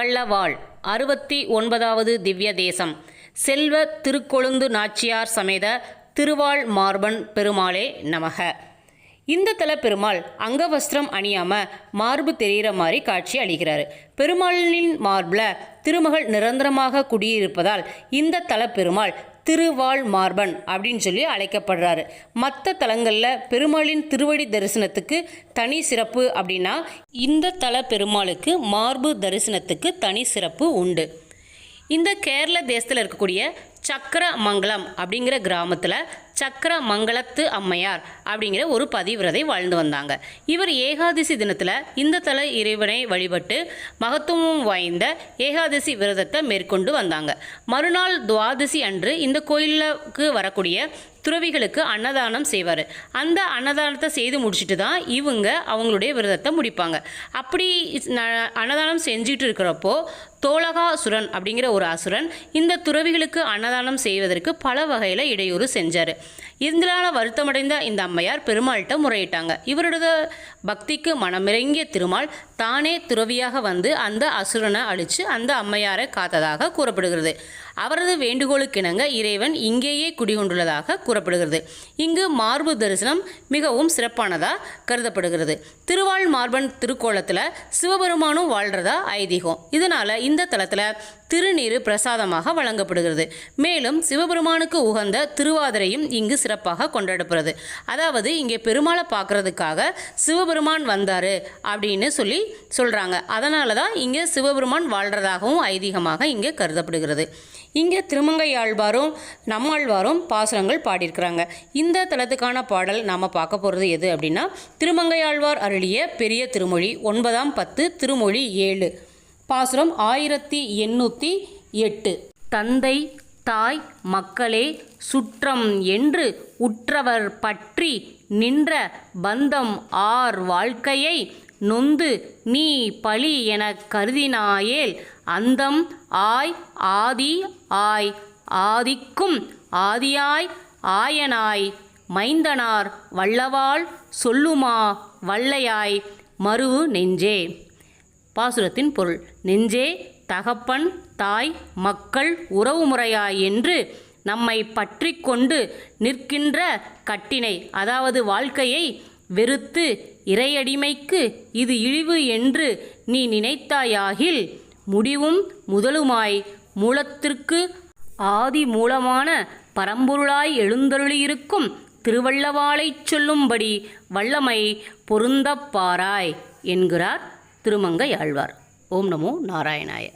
வள்ளவாள் அறுபத்தி ஒன்பதாவது திவ்ய தேசம் செல்வ திருக்கொழுந்து நாச்சியார் சமேத திருவாள் மார்பன் பெருமாளே நமக. இந்த தல பெருமாள் அங்கவஸ்திரம் அணியாம மார்பு தெரிகிற மாதிரி காட்சி அளிக்கிறாரு. பெருமாளின் மார்பில் திருமகள் நிரந்தரமாக குடியிருப்பதால் இந்த தல பெருமாள் திருவாள் மார்பன் அப்படின்னு சொல்லி அழைக்கப்படுறாரு. மற்ற தலங்களில் பெருமாளின் திருவடி தரிசனத்துக்கு தனி சிறப்பு அப்படின்னா இந்த தல பெருமாளுக்கு மார்பு தரிசனத்துக்கு தனி சிறப்பு உண்டு. இந்த கேரள தேசத்தில் இருக்கக்கூடிய சக்கரமங்கலம் அப்படிங்கிற கிராமத்தில் சக்கரமங்கலத்து அம்மையார் அப்படிங்கிற ஒரு பதிவிரதை வாழ்ந்து வந்தாங்க. இவர் ஏகாதசி தினத்தில் இந்த தல இறைவனை வழிபட்டு மகத்துவம் வாய்ந்த ஏகாதசி விரதத்தை மேற்கொண்டு வந்தாங்க. மறுநாள் துவாதசி அன்று இந்த கோயிலுக்கு வரக்கூடிய துறவிகளுக்கு அன்னதானம் செய்வார். அந்த அன்னதானத்தை செய்து முடிச்சுட்டு தான் இவங்க அவங்களுடைய விரதத்தை முடிப்பாங்க. அப்படி ந- அன்னதானம் செஞ்சுட்டு இருக்கிறப்போ தோலகாசுரன் அப்படிங்கிற ஒரு அசுரன் இந்த துறவிகளுக்கு அன்னதானம் செய்வதற்கு பல வகையில் இடையூறு செஞ்சார். இதனால வருத்தமடைந்த இந்த அம்மையார் பெருமாள்கிட்ட முறையிட்டாங்க. இவரோட பக்திக்கு மனமிறங்கிய திருமால் தானே துறவியாக வந்து அந்த அசுரனை அழித்து அந்த அம்மையாரை காத்ததாக கூறப்படுகிறது. அவரது வேண்டுகோளுக்கிணங்க இறைவன் இங்கேயே குடிகொண்டுள்ளதாக கூறப்படுகிறது. இங்கு மார்பு தரிசனம் மிகவும் சிறப்பானதாக கருதப்படுகிறது. திருவாள் மார்பன் திருக்கோலத்தில் சிவபெருமானும் வாழ்றதா ஐதீகம். இதனால் இந்த தலத்தில் திருநீர் பிரசாதமாக வழங்கப்படுகிறது. மேலும் சிவபெருமானுக்கு உகந்த திருவாதிரையும் இங்கு சிறப்பாக கொண்டாடப்படுறது அதாவது இங்கே பெருமாளை பார்க்கறதுக்காக சிவபெருமான் வந்தார் அப்படின்னு சொல்லி சொல்கிறாங்க அதனால தான் இங்கே சிவபெருமான் வாழ்கிறதாகவும் ஐதீகமாக இங்கே கருதப்படுகிறது. இங்கே திருமங்கையாழ்வாரும் நம்மாழ்வாரும் பாசுரங்கள் பாடியிருக்கிறாங்க. இந்த தலத்துக்கான பாடல் நாம் பார்க்க போகிறது எது அப்படின்னா திருமங்கையாழ்வார் அருளிய பெரிய திருமொழி ஒன்பதாம் பத்து திருமொழி ஏழு. பாசுரம் ஆயிரத்தி எண்ணூற்றி எட்டு. தந்தை தாய் மக்களே சுற்றம் என்று உற்றவர் பற்றி நின்ற பந்தம் ஆர் வாழ்க்கையை நொந்து நீ பழி எனக் கருதினாயேல் அந்தம் ஆய் ஆதி ஆய் ஆதிக்கும் ஆதியாய் ஆயனாய் மைந்தனார் வல்லவாள் சொல்லுமா வல்லையாய் மறு நெஞ்சே பாசுரத்தின் பொருள் நெஞ்சே தகப்பன் தாய் மக்கள் உறவுமுறையாய் என்று நம்மை பற்றி கொண்டு நிற்கின்ற கட்டினை அதாவது வாழ்க்கையை வெறுத்து இறையடிமைக்கு இது இழிவு என்று நீ நினைத்தாயாகில் முடிவும் முதலுமாய் மூலத்திற்கு ஆதி மூலமான பரம்பொருளாய் எழுந்தருளியிருக்கும் திருவள்ளவாளைச் சொல்லும்படி வல்லமை பொருந்தப்பாராய் என்கிறார் திருமங்கை ஆழ்வார். ஓம் நமோ நாராயணாய.